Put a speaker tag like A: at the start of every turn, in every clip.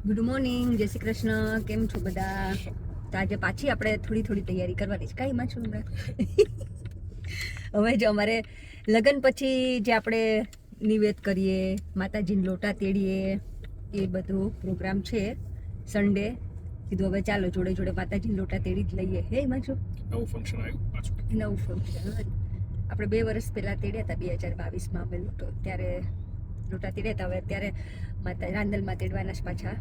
A: Good morning જય શ્રી કૃષ્ણ. કેમ છો બધા? તો આજે પાછી આપણે થોડી થોડી તૈયારી કરવાની છે. કાંઈ માં છું હમણાં હવે જો અમારે લગ્ન પછી જે આપણે નિવેદ કરીએ માતાજીને લોટા તેડીએ એ બધું પ્રોગ્રામ છે. સન્ડે કીધું હવે ચાલો જોડે જોડે માતાજીને લોટા તેડી જ લઈએ. હે એમાં છું
B: નવું ફંક્શન આવ્યું પાછું.
A: નવું ફંક્શન આપણે બે વર્ષ પહેલાં તેડ્યા હતા બે હજાર બાવીસમાં અમે લોટો. ત્યારે લોટા તેડ્યા હતા હવે અત્યારે માતા રાંદલમાં તેડવાના જ પાછા.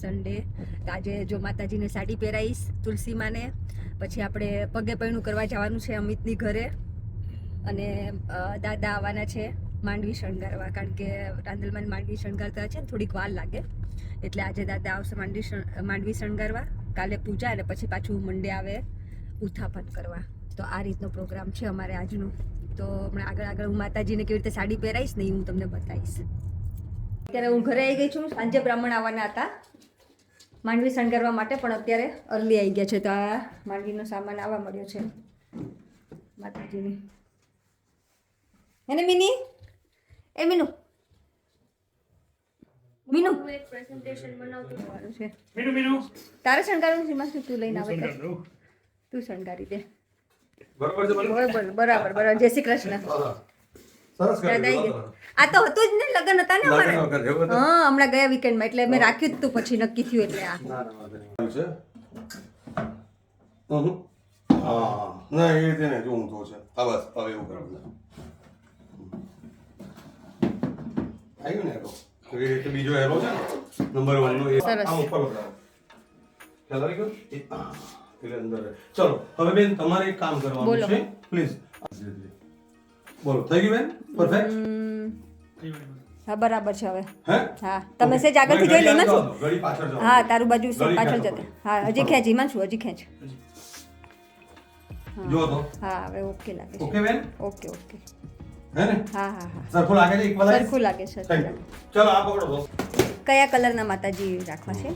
A: સન્ડે તો આજે જો માતાજીને સાડી પહેરાવીશ તુલસીમાને. પછી આપણે પગે પૈણું કરવા જવાનું છે અમિતની ઘરે. અને દાદા આવવાના છે માંડવી શણગારવા. કારણ કે રાંદલમાં માંડવી શણગારતા છે ને થોડીક વાર લાગે. એટલે આજે દાદા આવશે માંડવી માંડવી શણગારવા. કાલે પૂજા અને પછી પાછું મંડે આવે ઉત્થાપન કરવા. તો આ રીતનો પ્રોગ્રામ છે અમારે આજનો. તો હમણાં આગળ આગળ હું માતાજીને કેવી રીતે સાડી પહેરાવીશ ને એ હું તમને બતાવીશ. અત્યારે હું ઘરે આવી ગઈ છું સાંજે બ્રાહ્મણ આવવાના હતા. માંડવી શણગારવા માટે પણ અત્યારે અર્લી આવી ગયા છે તો આ માંડવીનો સામાન આવવા મળ્યો છે. માતાજીની. એને મિની? એ મીનુ. મીનુ. બનાવતું છે.
B: મીનુ મીનુ.
A: તારે શણગારવું છે? શું તું લઈને આવે તો? તું શણગારી દે.
C: બરોબર છે
A: બરાબર બરાબર બરાબર જય શ્રી કૃષ્ણ.
C: સરસ.
A: આ તો હતું જ ને લગ્ન હતા ને અમારે? હા હમણાં ગયા વીકેન્ડમાં એટલે મેં રાખ્યું જ તું પછી નક્કી થયું એટલે આ
C: છે? હા. ના, એ રીતે નહીં. જો ઊંધો છે. હા, બસ. હવે એવું કરવાનું. આવ્યું ને એરો? તો રીતે બીજો એરો છે ને, નંબર વન નો એ. આમ ઉપર વધારો. ચાલો આવી ગયો? એટલે અંદર ચલો હવે બેન તમારે એક કામ. કરવાનું છે. પ્લીઝ બોલો થઈ ગયું બેન? પરફેક્ટ
A: હા બરાબર છે હવે.
C: હા?
A: તમે સેજ આગળથી જોઈ લે એમાં શું
C: ઘડી પાછળ જાઓ.
A: હા તારું બાજુ પાછળ. જતા. હા હજી ખેંચ એમાં છું હજી ખેંચ.
C: જો તો.
A: હા હવે ઓકે લાગે છે.
C: ઓકે બેન?
A: Okay okay.
C: હે ને?
A: હા હા હા.
C: સરખું લાગે છે? ઇક્વલ
A: સરખું લાગે છે
C: ચલો આ પકડો
A: કયા કલરના માતાજી રાખવા છે?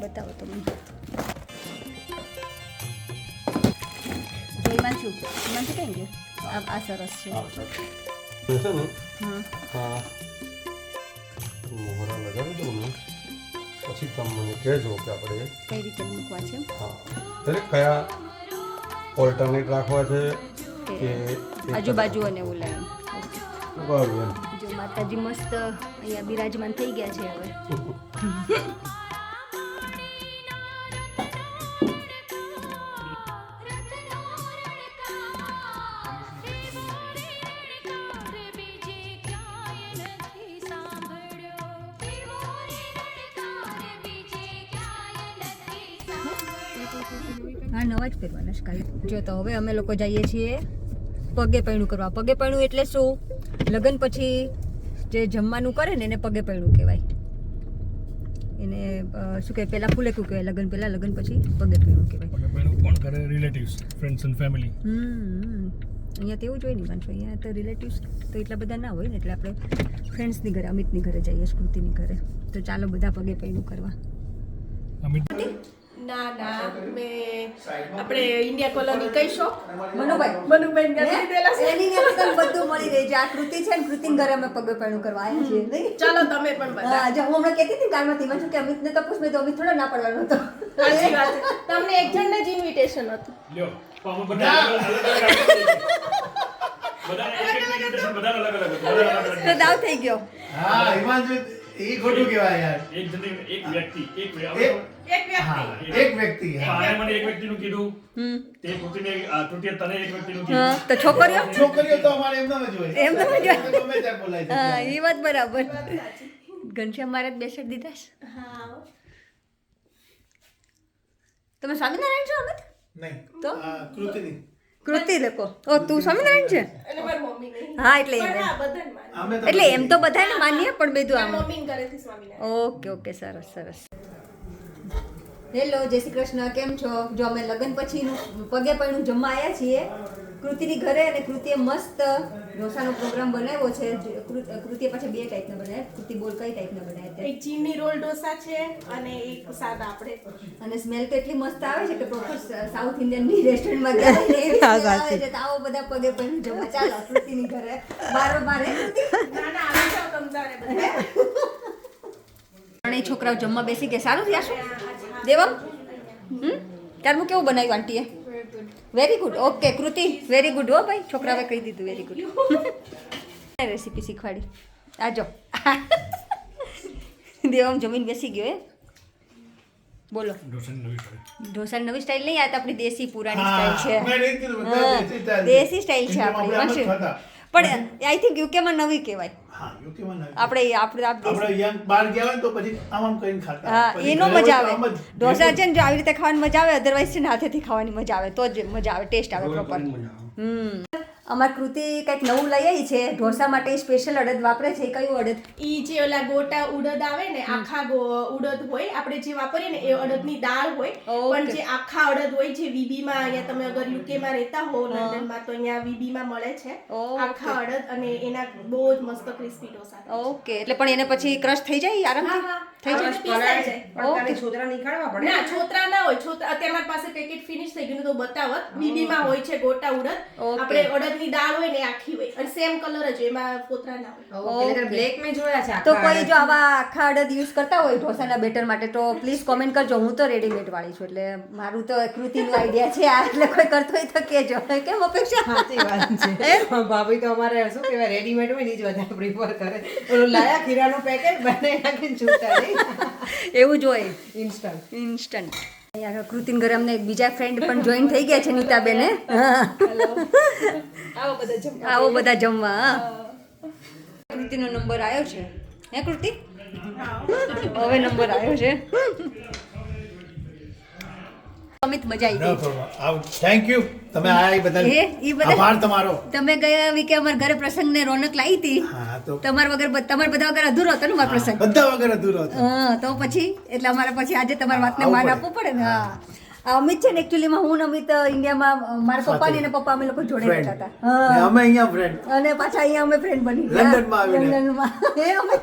A: બતાવો તો મને. આ આ સરસ છે
C: હા, મોહરા લગાવી દઉં ને પછી તમે મને કહેજો કે આપણે
A: કઈ રીતે મૂકવા છે
C: હા એટલે કયા ઓલ્ટરનેટ રાખવા છે કે
A: આજુબાજુ અને લાઈન
C: બરાબર
A: જો માતાજી મસ્ત અહીંયા બિરાજમાન થઈ ગયા છે હવે હા નવા જ પહેરવાના છે કાલે જો તો હવે અમે લોકો જઈએ છીએ પગે પૈણું કરવા. પગે પૈણું એટલે શું? લગ્ન પછી જે જમવાનું કરે ને એને પગે પૈણું કહેવાય. એને શું કહેવાય? પહેલાં ફૂલેકું કહેવાય લગ્ન પહેલાં લગ્ન પછી પગે પૈણું કહેવાય.
B: પગે કોણ કરે? Relatives friends and family
A: hmm. અહીંયા તો એવું જોઈએ નહીં માનશો અહીંયા તો રિલેટિવ્સ તો એટલા બધા ના હોય ને એટલે આપણે ફ્રેન્ડ્સની ઘરે અમિતની ઘરે જઈએ સ્મૃતિની ઘરે. તો ચાલો બધા પગે પૈણું કરવા.
B: અમિત
D: ના ના મેં આપણે ઇન્ડિયા કોલોની કહીશો
A: મનુભાઈ
D: મનુભાઈ નથી દીધેલા છે
A: એની ને તને બધું મળી રહે છે આ કૃતિ છે ને કૃતિને ઘરે અમે પગે પૈણું કરવા આવ્યા છીએ નહીં
D: ચાલો તમે પણ બધા
A: હા જો હું હમણાં કહેતી હતી ને કારમાંથી મેં કે કે અમિતને તો પૂછ મેં તો અમિત થોડો ના પડવાનો હતો
D: સાચી વાત છે. તમને એક જણને જ ઇન્વિટેશન હતું
B: લ્યો પામો અમે બધા અલગ અલગ બધા અલગ અલગ બધા અલગ અલગ
A: તો દાવ થઈ ગયો
E: હા હિમાંશુ એ ખોટું કહેવાય યાર.
B: એક જણ એક વ્યક્તિ એક
E: એક-
D: એક વ્યક્તિ.
E: એક વ્યક્તિ
B: આને મને એક વ્યક્તિનું કીધું. તે તૃતીને તૃતીય તને એક વ્યક્તિનું કીધું.
A: તો છોકરીઓ?
E: છોકરીઓ તો અમારે એમનામ જ હોય.
A: એમનામ જ હોય.
E: ગમે ત્યાં બોલાય
A: હા એ વાત બરાબર. ઘનશ્યામ મારે જ બેસાડી દીધા છે?
D: હા.
A: તમે સ્વામિનારાયણ છો અમિત?
E: નહીં.
A: તો?
E: કૃતિની.
A: કૃતિ લખો. ઓ તું સ્વામિનારાયણ છે?
D: અને મારી મમ્મી નહીં.
A: હા એટલે એટલે એમ તો બધાને માનીએ પણ બધું આમ. ઓકે ઓકે સરસ સરસ. હેલો જય શ્રી કૃષ્ણ. કેમ છો? જો અમે લગ્ન પછીનું પગે પડ્યું જમવા આવ્યા છીએ. કૃતિની ઘરે અને કૃતિએ મસ્ત ઢોસાનો પ્રોગ્રામ બનાવ્યો છે. કૃતિએ પાછા બે ટાઈપના બનાવ્યા. કૃતિ બોલ કઈ ટાઈપના બનાવ્યા
D: એક ચીની રોલ ઢોસા છે અને એક સાદા આપણે.
A: અને સ્મેલ તો એટલી મસ્ત આવે છે કે પ્રોપર સાઉથ ઇન્ડિયનની રેસ્ટોરન્ટમાં જાય એવી આવે છે. તો આવો બધા પગે પૈણું જમવા ચાલો કૃતિની ઘરે. બારો બારે. કૃતિ
D: ના ના આવી જાવ તમ બધા.
A: ત્રણેય છોકરાઓ જમવા બેસી ગયા. સારું થયા શું? દેવમ? હમ? તારનું કેવું બનાવ્યું આંટીએ? Very good okay Kruti very good હો ભાઈ છોકરાએ કહી દીધું. વેરી ગુડ રેસીપી શીખવાડી. આજો. દેવમ જમીન બેસી ગયો એ બોલો. ઢોસા નવી સ્ટાઇલ નહીં આ તો આપણી દેશી પુરાણી
E: સ્ટાઈલ
A: સ્ટાઇલ છે.
E: દેશી સ્ટાઈલ છે.
A: સ્ટાઇલ છે આપણી. પણ આઈ થિંક યુકેમાં નવી કહેવાય.
E: હા,
A: આપણે આપણે
E: આપણે બહાર ગયા હોય તો પછી આમ આમ કરીને ખાતા.
A: હા એનો મજા આવે ઢોસા છે ને જો આવી રીતે ખાવાની મજા આવે અધરવાઇઝ છે ને હાથેથી ખાવાની મજા આવે તો જ મજા આવે ટેસ્ટ આવે પ્રોપર. હમ અમાર કૃતિ કંઈક નવું લઈ આવી છે. ઢોસા માટે સ્પેશિયલ અડદ વાપરે છે. એ કયું અડદ?
D: ઈ જે ઓલા ગોટા ઉડદ આવે ને આખા ઉડદ હોય આપણે જે વાપરીએ ને એ અડદની દાળ હોય. પણ જે આખા અડદ હોય જે વીબીમાં અહીંયા તમે અગર યુકેમાં રહેતા હો લંડનમાં તો અહીંયા વીબીમાં મળે છે. આખા અડદ અને એના બહુ જ મસ્ત ક્રિસ્પી ઢોસા
A: ઓકે એટલે પણ એને પછી ક્રશ થઈ જાય આરામથી. થઈ જાય.
D: પીસાઈ જાય.
A: ઓકે.
F: છોતરા નીકાળવા પડે.
D: ના છોતરા ના હોય. છોતરા અત્યારે મારી પાસે પેકેટ ફિનિશ થઈ ગયું તો બતાવત. બીબીમાં હોય છે ગોટા ઉડદ. આપણે અડદની દાળ હોય ને આખી હોય. અને સેમ કલર જ એમાં ફોતરા ના હોય.
F: બ્લેક મેં જોયા છે
A: તો કોઈ જો આવા આખા અડદ યુઝ કરતા હોય ઢોસાના બેટર માટે તો પ્લીઝ કોમેન્ટ કરજો. હું તો રેડીમેડ વાળી છું એટલે મારું તો કૃતિનો આઈડિયા છે. આ એટલે કોઈ કરતો હોય તો કહેજો. કેમ અપેક્ષા?
F: સાચી વાત છે. ભાભી તો અમારે શું કહેવાય રેડીમેડ હોય ને જ વધારે પ્રિફર કરે. ઓલું લાયા ખીરાનું પેકેટ બને નાખીને છૂટા નહીં
A: એવું જ હોય.
F: ઇન્સ્ટન્ટ
A: ઇન્સ્ટન્ટ કૃતિન ઘરે અમને બીજા ફ્રેન્ડ પણ જોઈન થઈ ગયા છે નીતાબેન. હે?
D: આવો બધા જમવા.
A: આવો બધા જમવા હા. કૃતિનો નંબર આવ્યો છે? હે કૃતિ? હવે નંબર આવ્યો છે. અમિત મજા આવી ગઈ.
E: થેન્ક યુ તમે આ બધા
A: એ
E: બધા તમારો.
A: તમે ગયા વીકે અમારા ઘરે પ્રસંગને રોનક લાવી હતી.
E: હા
A: તમાર વગર તમાર બધા વગર અધૂરો હતો ને મારો પ્રસંગ.
E: બધા વગર અધૂરો હતો.
A: હા તો પછી એટલે અમારે પછી આજે તમારી વાતને માન આપવું પડે ને હા. અમિત છે ને એકચ્યુઅલીમાં હું અમિત ઇન્ડિયામાં મારા પપ્પા ને પપ્પા અમે લોકો જોડે રહેતા હતા.
E: અમે અહીંયા ફ્રેન્ડ
A: અને પાછા અહીંયા અમે ફ્રેન્ડ બની.
E: લંડનમાં.
A: લંડનમાં. એ અમે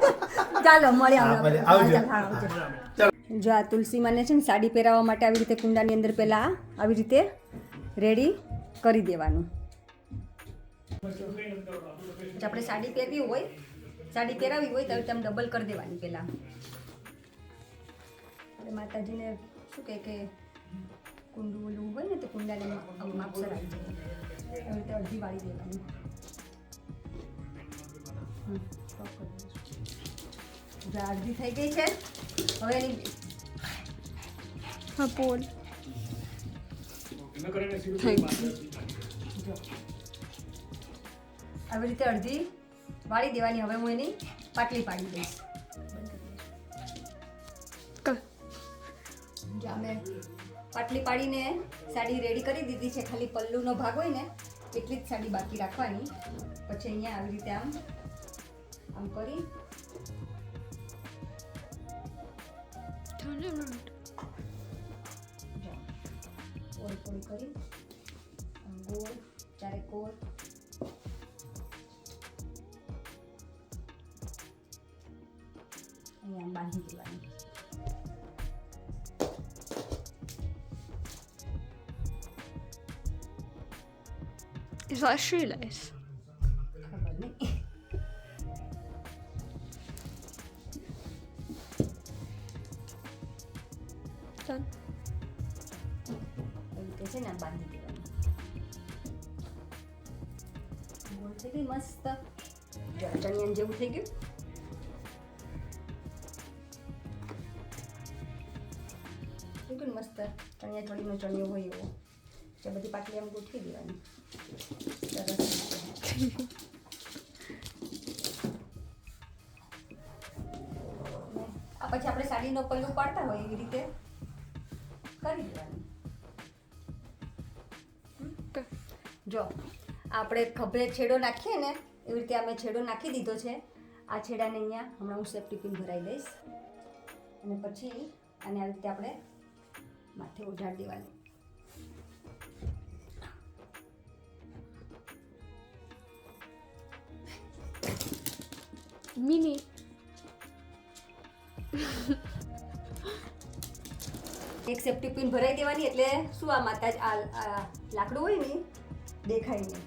A: ચાલો મળ્યા.
E: આવજો. ચાલો
A: જો આ તુલસી માને છે ને સાડી પહેરાવવા માટે આવી રીતે કુંડાની અંદર પહેલા આવી રીતે રેડી કરી દેવાનું. જો આપણે સાડી પહેરવી હોય સાડી પહેરાવી હોય તો તમે ડબલ કરી દેવાની પહેલાં. એટલે માતાજીને શું કહે કે કુંડું ઓલું હોય ને તો કુંડાને માપસર આવી જાય. એવી રીતે અડધી વાળી દેવાની. અડધી થઈ ગઈ છે. હવે એની હા પોલ જો આવી રીતે અડધી વાળી દેવાની. હવે હું એની પાટલી પાડી દઈશ. અમે પાટલી પાડીને સાડી રેડી કરી દીધી છે. ખાલી પલ્લુનો ભાગ હોય ને એટલી જ સાડી બાકી રાખવાની. પછી અહીંયા આવી રીતે આમ આમ કરી. ગોળ ગોળ કરી. ગોળ ચારે કોર અહીંયા આમ બાંધી દેવાની
G: Is that a shoelace?
A: ખબર નહીં
G: Done.
A: એવી રીતે છે ને આમ બાંધી દેવાની ગોળ થઈ ગઈ મસ્ત જો ગયું ને મસ્ત ચણિયા ચોળીનો ચણિયો હોય એવો. એટલે બધી પાટલી આમ ગોઠવી દેવાની. આ પછી આપણે સાડીનો પલ્લું પાડતા હોય એવી રીતે કરી દેવાનું. જો, આપણે ખભે છેડો નાખીએ ને, એવી રીતે અમે છેડો નાખી દીધો છે. આ છેડાને અહીંયા હમણાં હું સેફ્ટી પિન ભરાઈ દઈશ. અને પછી આને આવી રીતે આપણે માથે ઉઢાડી દેવાનું.
G: મિની
A: એક સેફ્ટી પિન ભરાઈ દેવાની એટલે શું આ માતા આ લાકડું હોય ને દેખાય નહીં.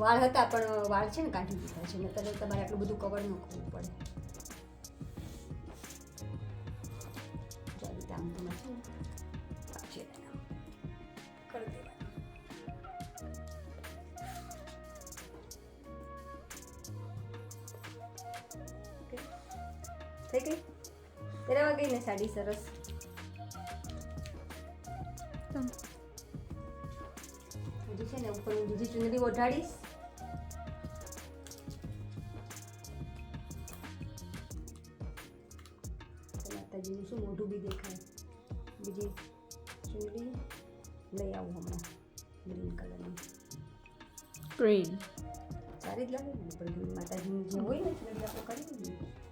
A: વાળ હતા પણ વાળ છે ને કાઢી દીધા છે નતર તમારે આટલું બધું કવર ન કરવું પડે. આમ તમે છે થઈ ગઈ પહેરાવા ગઈ ને સાડી સરસ હજી છે ને ઉપર હું બીજી ચુંદડી ઓઢાડીશ માતાજીનું શું મોઢું બી દેખાય બીજી ચુંદડી લઈ આવું હમણાં ગ્રીન કલરની
G: ગ્રીન
A: સારી જ લાગે ને પણ માતાજીની જે હોય ને ચુંદડી આપણે કરી દઈએ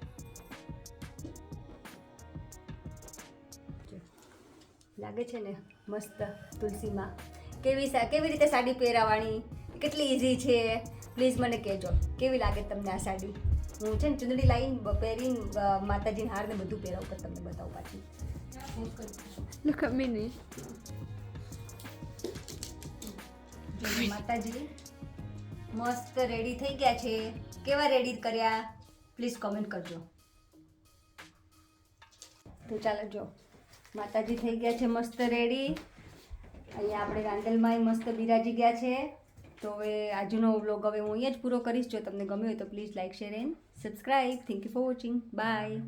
A: લાગે છે ને મસ્ત તુલસીમાં. કેવી કેવી રીતે સાડી પહેરાવાની? કેટલી ઇઝી છે? પ્લીઝ મને કહેજો. કેવી લાગે તમને આ સાડી? હું છે ને ચૂંદડી લાવીને પહેરીને માતાજીને હાર ને બધું પહેરાવું પણ તમને બતાવું પાછી. માતાજી મસ્ત રેડી થઈ ગયા છે. કેવા રેડી કર્યા? પ્લીઝ કોમેન્ટ કરજો. તો ચાલો જો. માતાજી થઈ ગયા છે મસ્ત રેડી અહીંયા આપણે રાંદલમાં મસ્ત બિરાજી ગયા છે. તો હવે આજનો વ્લોગ હવે હું અહીંયા જ પૂરો કરીશ. જો તમને ગમ્યો હોય તો please like share and subscribe thank you for watching bye